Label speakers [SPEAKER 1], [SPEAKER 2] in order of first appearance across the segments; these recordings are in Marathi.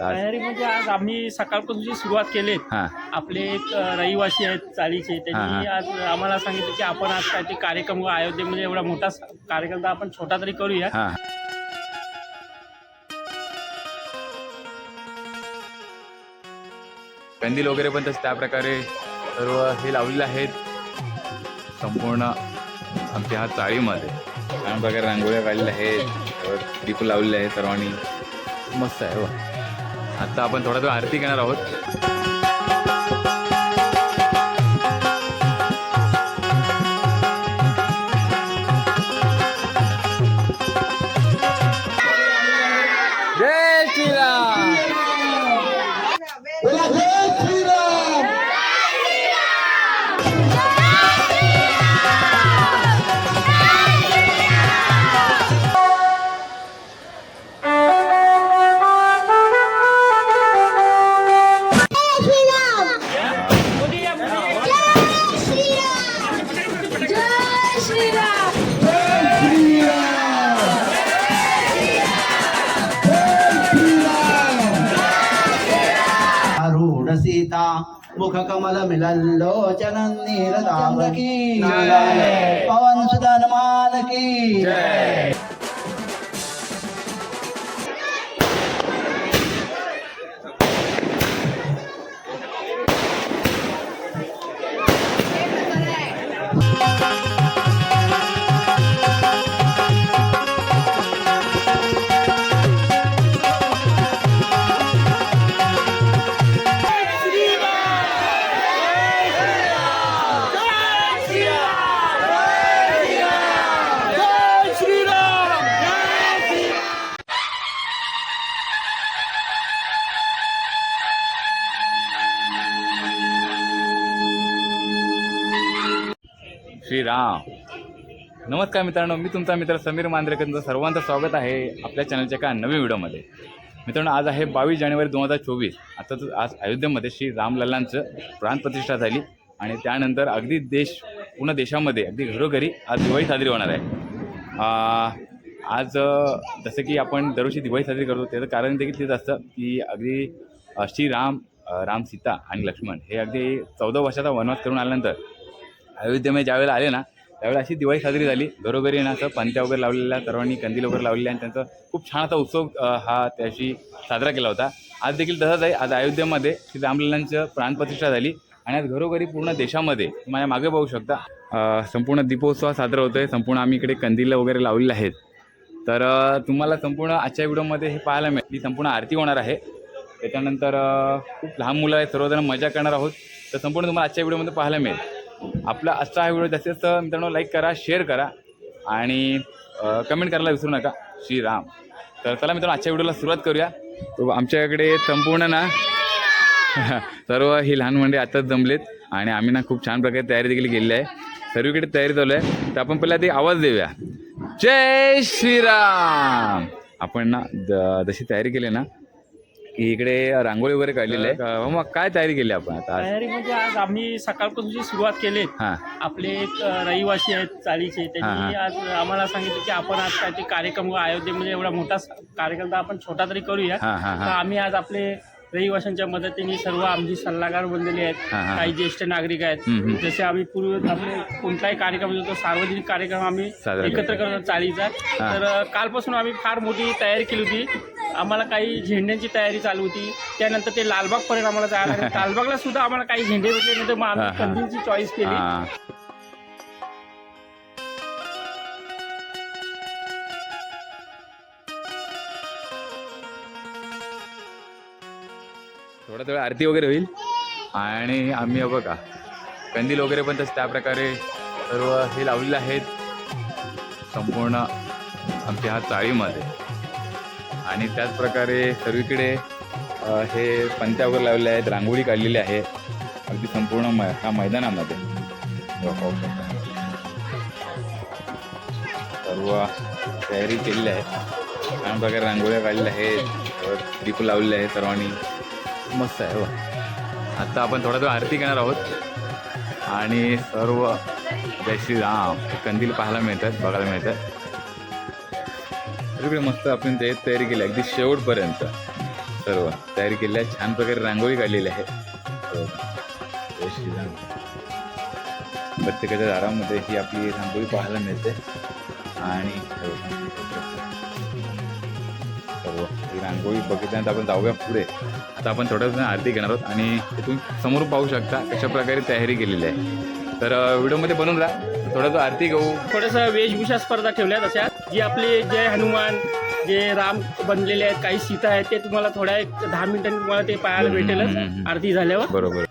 [SPEAKER 1] आज.
[SPEAKER 2] तयारी म्हणजे आज आम्ही सकाळपासूनची सुरुवात केली
[SPEAKER 1] हां.
[SPEAKER 2] आपले एक अ, रहिवासी आहेत चाळीचे त्यांनी
[SPEAKER 1] हा,
[SPEAKER 2] आज आम्हाला सांगितलं की आपण आज काय ते कार्यक्रम अयोध्येमध्ये एवढा मोठा स- कार्यक्रम तर आपण छोटा तरी करूया.
[SPEAKER 1] हां. कंदील वगैरे पण तसं त्या प्रकारे सर्व हे लावलेले आहेत. संपूर्ण आमच्या ह्या चाळीमध्ये. छान प्रकारे रांगोळ्या काढलेल्या आहेत दीप लावलेले आहेत सर्वांनी. मस्त आहे हो. आता आपण थोडा वेळ आरती घेणार आहोत.
[SPEAKER 2] పద్మకమలమిలల్లోచనం నీరదామకి పవన్ సుధనుమానకి
[SPEAKER 3] జయ श्रीराम.
[SPEAKER 1] नमस्कार मित्रांनो मी तुमचा मित्र समीर मांद्रेकरचं सर्वांचं स्वागत आहे आपल्या चॅनलच्या एका नवीन व्हिडिओमध्ये. मित्रांनो आज आहे बावीस जानेवारी दोन हजार चोवीस. आता तर आज अयोध्येमध्ये श्री रामलल्लांचं प्राणप्रतिष्ठा झाली आणि त्यानंतर अगदी देश पूर्ण देशामध्ये अगदी घरोघरी आज दिवाळी साजरी होणार आहे. आज जसं की आपण दरवर्षी दिवाळी साजरी करतो त्याचं कारण देखील तेच असतं की अगदी श्रीराम राम सीता आणि लक्ष्मण हे अगदी चौदा वर्षाचा वनवास करून आल्यानंतर अयोध्येमध्ये ज्यावेळेला आले ना त्यावेळेला अशी दिवाळी साजरी झाली. घरोघरी ना असं पंत्या वगैरे लावलेल्या सर्वांनी कंदील वगैरे लावलेल्या आणि त्यांचा खूप छान असा उत्सव हा त्याशी साजरा केला होता. आज देखील तसंच आहे. आज अयोध्येमध्ये श्री रामलल्लांचं प्राणप्रतिष्ठा झाली आणि आज घरोघरी पूर्ण देशामध्ये माझ्या मागे पाहू शकता संपूर्ण दीपोत्सव साजरा होतोय. संपूर्ण आम्ही इकडे कंदील वगैरे लावलेले आहेत. तर तुम्हाला संपूर्ण आजच्या व्हिडिओमध्ये हे पाहायला मिळेल. ही संपूर्ण आरती होणार आहे. त्याच्यानंतर खूप लहान मुलं आहेत. सर्वजण मजा करणार आहोत. तर संपूर्ण तुम्हाला आजच्या व्हिडिओमध्ये पाहायला मिळेल. आपला आजचा हा व्हिडिओ जास्तीत जास्त मित्रांनो लाईक करा शेअर करा आणि कमेंट करायला विसरू नका. श्रीराम. तर चला मित्रांनो आजच्या व्हिडिओला सुरुवात करूया. तो आमच्याकडे संपूर्ण ना सर्व ही लहान मंडळी आताच जमलेत आणि आम्ही ना खूप छान प्रकारे तयारी देखील केलेली आहे. सर्वीकडे तयारी चालू आहे. तर आपण पहिला ते आवाज देऊया. जय श्रीराम. आपण ना द- जशी तयारी केली ना की इकडे रांगोळी वगैरे काढलेली आहे. मग काय तयारी केली आपण आता आज?
[SPEAKER 2] तयारी म्हणजे आज आम्ही सकाळपासूनची सुरुवात केली
[SPEAKER 1] हां.
[SPEAKER 2] आपले एक अ, रहिवासी आहेत चाळीचे त्यांनी आज आम्हाला सांगितलं की आपण आज काय ते कार्यक्रम अयोध्येमध्ये एवढा मोठा स- कार्यक्रम तर आपण छोटा तरी करूया.
[SPEAKER 1] हां हां
[SPEAKER 2] तर
[SPEAKER 1] हां
[SPEAKER 2] आम्ही आज आपले रहिवाशांच्या मदतीने सर्व आमची सल्लागार बनलेले आहेत
[SPEAKER 1] हा, हा.
[SPEAKER 2] काही ज्येष्ठ नागरिक आहेत.
[SPEAKER 1] हम्म.
[SPEAKER 2] जसे आम्ही पूर्वी आपले कोणताही कार्यक्रम असतो सार्वजनिक कार्यक्रम आम्ही
[SPEAKER 1] साजरा
[SPEAKER 2] एकत्र
[SPEAKER 1] करतो.
[SPEAKER 2] करतो चाळीचा.
[SPEAKER 1] हा.
[SPEAKER 2] तर अ, कालपासून आम्ही फार मोठी तयारी केली होती. आम्हाला काही झेंड्यांची तयारी चालू होती. त्यानंतर ते लालबाग पर्यंत आम्हाला जायला लागलं. लालबागला सुद्धा आम्हाला काही झेंडे भेटले नंतर मग
[SPEAKER 1] हा,
[SPEAKER 2] आम्ही
[SPEAKER 1] हा.
[SPEAKER 2] कंदीलची चॉईस केली.
[SPEAKER 1] हां. थोडा थोडा आरती वगैरे होईल. आणि आम्ही हे बघा. कंदील वगैरे पण तसं त्या प्रकारे सर्व हे लावलेले आहेत. संपूर्ण आमच्या ह्या चाळीमध्ये. आणि त्याच प्रकारे सर्वीकडे हे पंत्या वगैरे लावलेल्या आहेत रांगोळी काढलेली आहे. अगदी संपूर्ण मै ह्या मैदानामध्ये. हो, हो, हो. सर्व तयारी केलेली आहे. छान प्रकारे रांगोळ्या काढलेल्या आहेत. दीप लावलेले आहेत सर्वांनी. मस्त आहे हो. आता आपण थोडा वेळ आरती घेणार आहोत. आणि सर्व जय श्रीराम. कंदील पाहायला मिळतात बघायला मिळतात. सगळीकडे मस्त आपण ते तयारी केली आहे, अगदी शेवटपर्यंत. सर्व तयारी केल्या छान प्रकारे रांगोळी काढलेली आहे. हो. प्रत्येकाच्या दारामध्ये ही आपली रांगोळी पाहायला मिळते. आणि हो. सर्व ही रांगोळी बघितल्यानंतर आपण जाऊया पुढे. आता आपण थोड्या आरती घेणार आहोत आणि तिथून समोर पाहू शकता कशा प्रकारे तयारी केलेली आहे. तर व्हिडिओमध्ये बनून राहा. थोडंसं आरती घेऊ.
[SPEAKER 2] थोडंसं वेशभूषा स्पर्धा ठेवल्या तशा जी आपले जय हनुमान जे राम बनलेले आहेत काही सीता आहेत ते तुम्हाला थोड्या एक दहा मिनिटांनी तुम्हाला ते पाहायला. भेटेलच. आरती झाल्यावर.
[SPEAKER 1] बरोबर.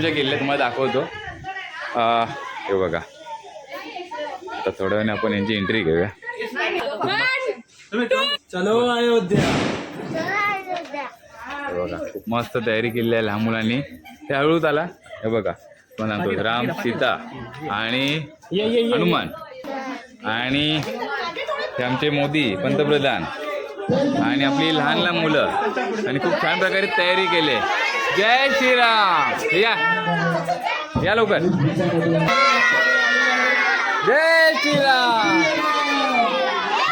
[SPEAKER 1] केलेली आहे तुम्हाला दाखवतो. हे बघा. आता थोड्या वेळाने आपण यांची एंट्री घेऊया.
[SPEAKER 3] चलो अयोध्या.
[SPEAKER 1] हे बघा खूप मस्त तयारी केलेली आहे लहान मुलांनी. ते हळूच आला हे बघा पण सांगतो राम सीता आणि हनुमान. आणि ते आमचे मोदी पंतप्रधान. आणि आपली लहान लहान मुलं. आणि खूप छान प्रकारे तयारी केली जय श्रीराम. या. या लवकर. जय श्रीराम.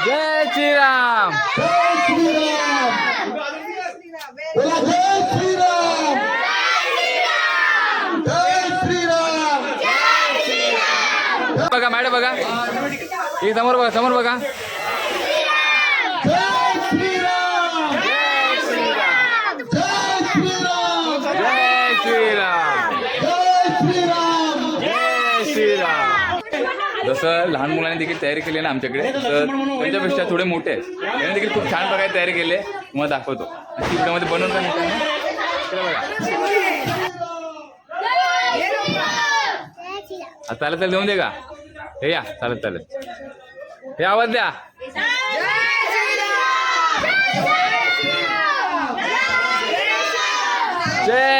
[SPEAKER 1] जय श्रीराम.
[SPEAKER 3] जय
[SPEAKER 1] बघा मॅडम बघा. हे समोर बघा समोर बघा
[SPEAKER 3] जय श्रीराम जय श्रीराम
[SPEAKER 1] जय श्रीराम
[SPEAKER 3] जय श्रीराम!
[SPEAKER 1] जय श्रीराम! जसं लहान मुलांनी देखील तयारी केली आहे ना आमच्याकडे तर त्यांच्यापेक्षा थोडे मोठे आहेत. त्यांनी देखील खूप छान प्रकारे तयारी केली आहे. तुम्हाला दाखवतो. आणि ती व्हिडिओमध्ये बनवून पण बघा. चालत चालत देऊन दे का? हे या चालत चालत. हे आवाज द्या. जय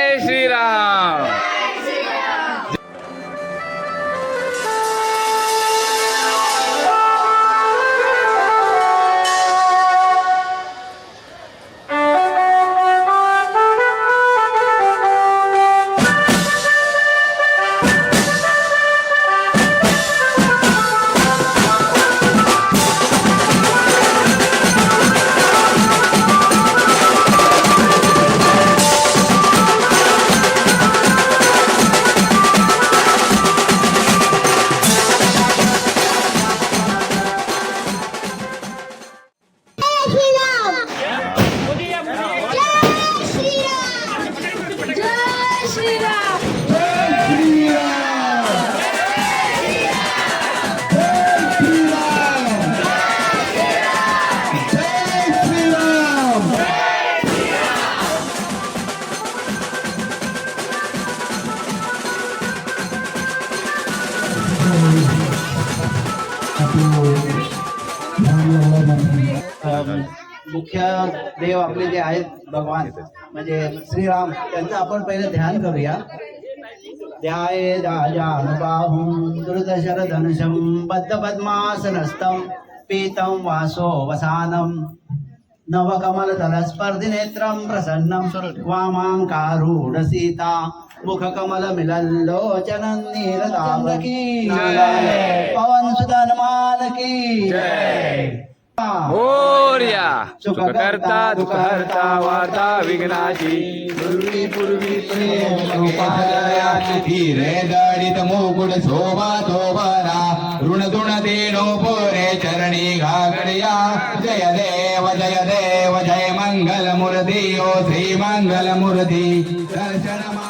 [SPEAKER 4] आपले जे आहेत भगवान म्हणजे श्रीराम त्यांचं आपण पहिलं ध्यान करूया. ध्याये राजानुबाहुं दुर्दशरधनुषं बद्धपद्मासनस्थं पीतं वासो वसानं नवकमलतलस्पर्धिनेत्रं प्रसन्नं वामाङ्कारूढसीता मुखकमलमिलल्लोचनं नीलतावकी पवन सुत हनुमान की
[SPEAKER 1] जय मोर्या सुख करता दुःख हरता वार्ता विघ्नाची
[SPEAKER 3] पूर्वी पूर्वी प्रेम उपादयाची धीरे दडित मुकुट शोभा तोबरा ऋण दुण देणो पोरे चरणी घागड्या जय देव जय देव जय मंगल मूर्ती ओ श्री मंगल मूर्ती दर्शन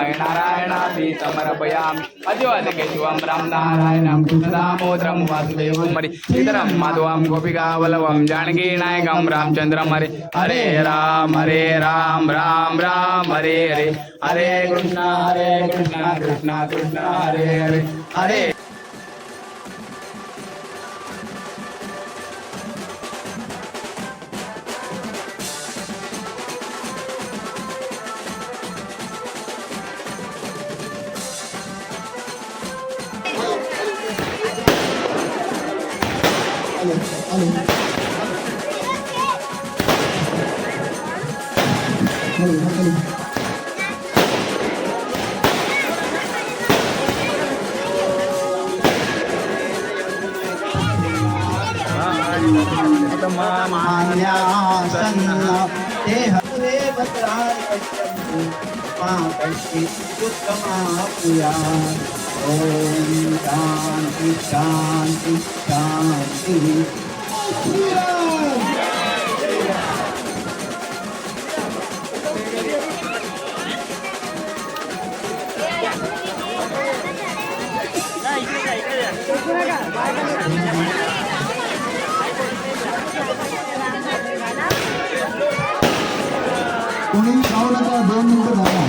[SPEAKER 1] నారాయణ సమర్పయామి. అతివాదకే శివం రామ్ నారాయణం కృష్ణదామోదరం వాసుదేవం మరి ఇతరం మాధవం గోపికావలవం జానకీ నాయకం రామచంద్రం హరి. హరే రామ హరే రామ రామ రామ హరే హరే. హరే కృష్ణ హరే కృష్ణ కృష్ణ కృష్ణ హరే హరే. హరే
[SPEAKER 4] मान्यासन्न ते हरे भद्राणि पश्यन्तु मा ॐ शान्ति शान्ति शान्तिः
[SPEAKER 3] कोणी जाऊ नका दोन मिनिटं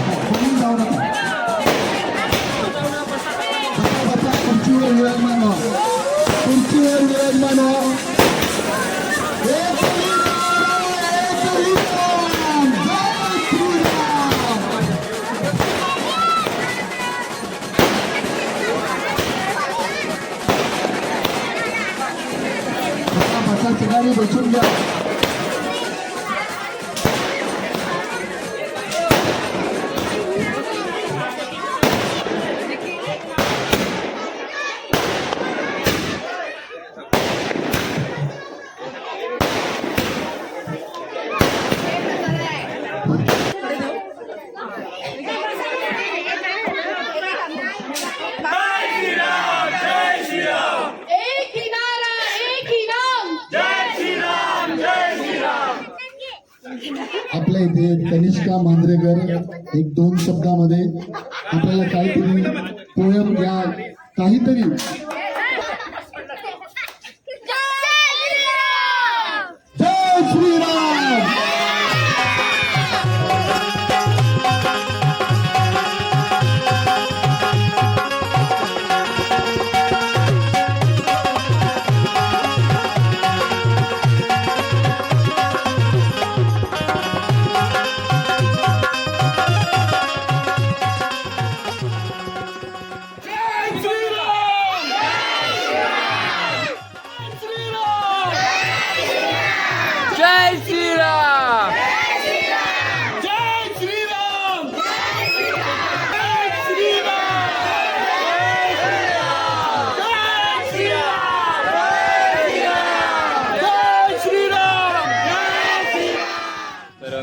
[SPEAKER 3] मांजरेकर एक दोन शब्दामध्ये आपल्याला काहीतरी पोयम या काहीतरी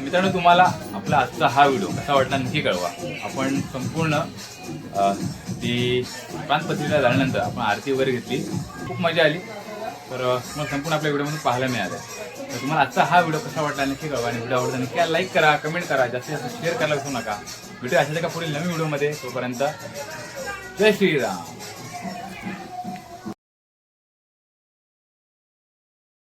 [SPEAKER 1] मित्रांनो तुम्हाला आपला आजचा हा व्हिडिओ कसा वाटला नक्की कळवा. आपण संपूर्ण ती प्रांतपत्रिका झाल्यानंतर आपण आरती वगैरे घेतली. खूप मजा आली. तर तुम्हाला संपूर्ण आपल्या व्हिडिओमध्ये पाहायला मिळालं. तर तुम्हाला आजचा हा व्हिडिओ कसा वाटला नक्की कळवा. आणि व्हिडिओ आवडला नक्की लाईक करा कमेंट करा. जास्तीत जास्त शेअर करायला विसरू नका. व्हिडिओ अशाच का पुढील नवीन व्हिडिओमध्ये तोपर्यंत जय श्रीराम.